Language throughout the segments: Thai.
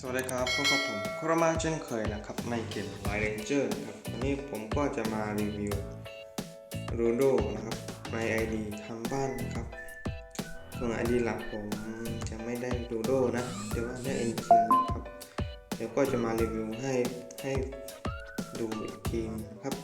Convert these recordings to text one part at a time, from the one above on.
สวัสดีครับพบกับผมโครมาเช่นเคยนะครับ ในเกม l i n e Ranger นะครับวันนี้ผมก็จะมารีวิวรูโดนะครับใน ID ทำบ้านนะครับ ส่วน ID หลักผมจะไม่ได้รูโดนะแต่ว่าได้เอ็นจินนะครับ เดี๋ยวก็จะมารีวิวให้ให้ดูอีกทีนะครับ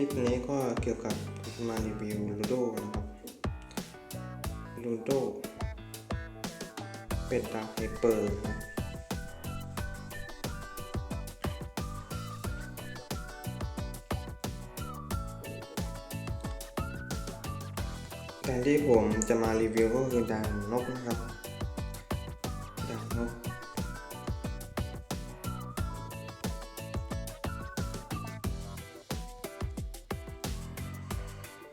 ลิปนี้ก็เกี่ยวกับมารีวิวลูโดนะครับลูโดเป็นดาร์คไฮเปอร์นะครับแต่ที่ผมจะมารีวิวก็คือด่านนกนะครับด่านนก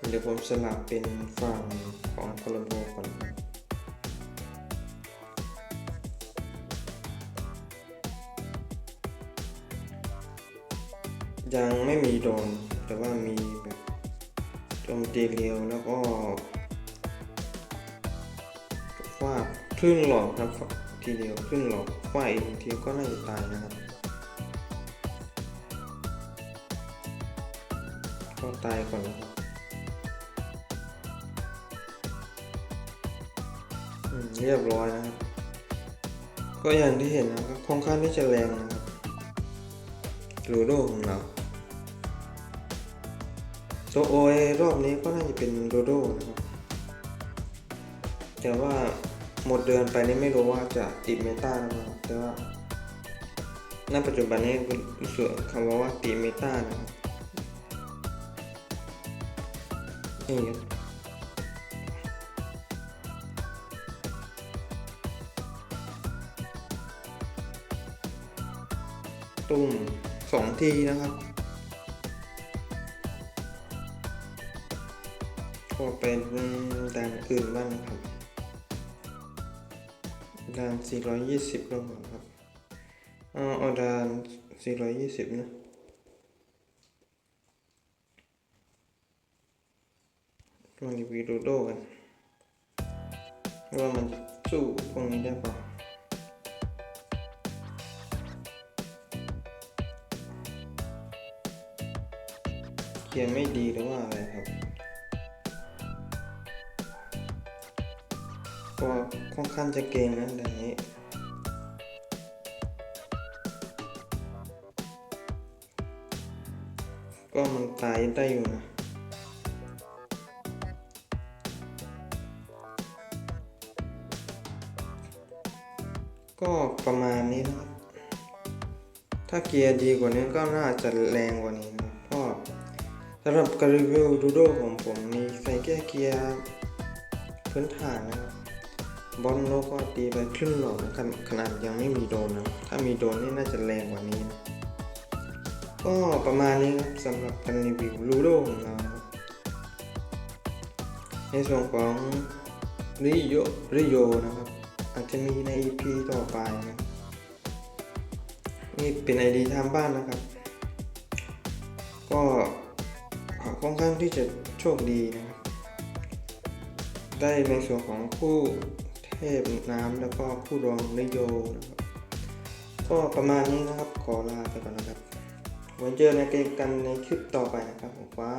เดี๋ยวผมสลับเป็นฝั่งของโคลัมโบก่อนยังไม่มีโดน แต่ว่ามีแบบโจมตีเร็วแล้วก็ฟาดครึ่งหลอดครับทีเดียวครึ่งหลอดฟาดอีกทีก็น่าจะตายนะครับก็ตายก่อนนะครับ เรียบร้อยนะครับ ก็อย่างที่เห็นนะครับค่อนข้างที่จะแรงนะครับลูโดของเราตัวโอเอรอบนี้ก็น่าจะเป็นโดโดนะครับ แต่ว่าหมดเดือนไปนี่ไม่รู้ว่าจะติดเมตาหรือเปล่าแต่ว่าณปัจจุบันนี้รู้สึกคำว่าว่าติดเมตานะครับนี่ครับ ตุ้มสองทีนะครับ ก็เป็นด่านอื่นบ้างครับด่าน 420แล้วก่อนครับเอาเอาด่าน 420 นะมารีวิวโดโดกันว่ามันสู้พวกนี้ได้เปล่า เขียนไม่ดีหรือว่าอะไรครับก็ค่อนข้างจะเก่งนะแบบนี้ก็มันตายได้อยู่นะก็ประมาณนี้นะครับ ถ้าเกียร์ดีกว่านี้ก็น่าจะแรงกว่านี้นะ สำหรับการรีวิวดูโดของผมมีใส่แก้เกียร์พื้นฐานนะครับบอลโลก็ตีไปครึ่งหลอดนะครับขนาดยังไม่มีโดนนะ ถ้ามีโดนนี่น่าจะแรงกว่านี้นะก็ประมาณนี้ครับสำหรับการรีวิวลูโดของเรา ในส่วนของริโยริโยนะครับ อาจจะมีใน EP ต่อไปนะ นี่เป็นไอดีทางบ้านนะครับ ก็ ค่อนข้างที่จะโชคดีนะครับ ได้ในส่วนของคู่เทพน้ำแล้วก็คู่รองนโยนะครับก็ประมาณนี้นะครับขอลาไปก่อนนะครับไว้เจอในเกมกันในคลิปต่อไปนะครับผมว่า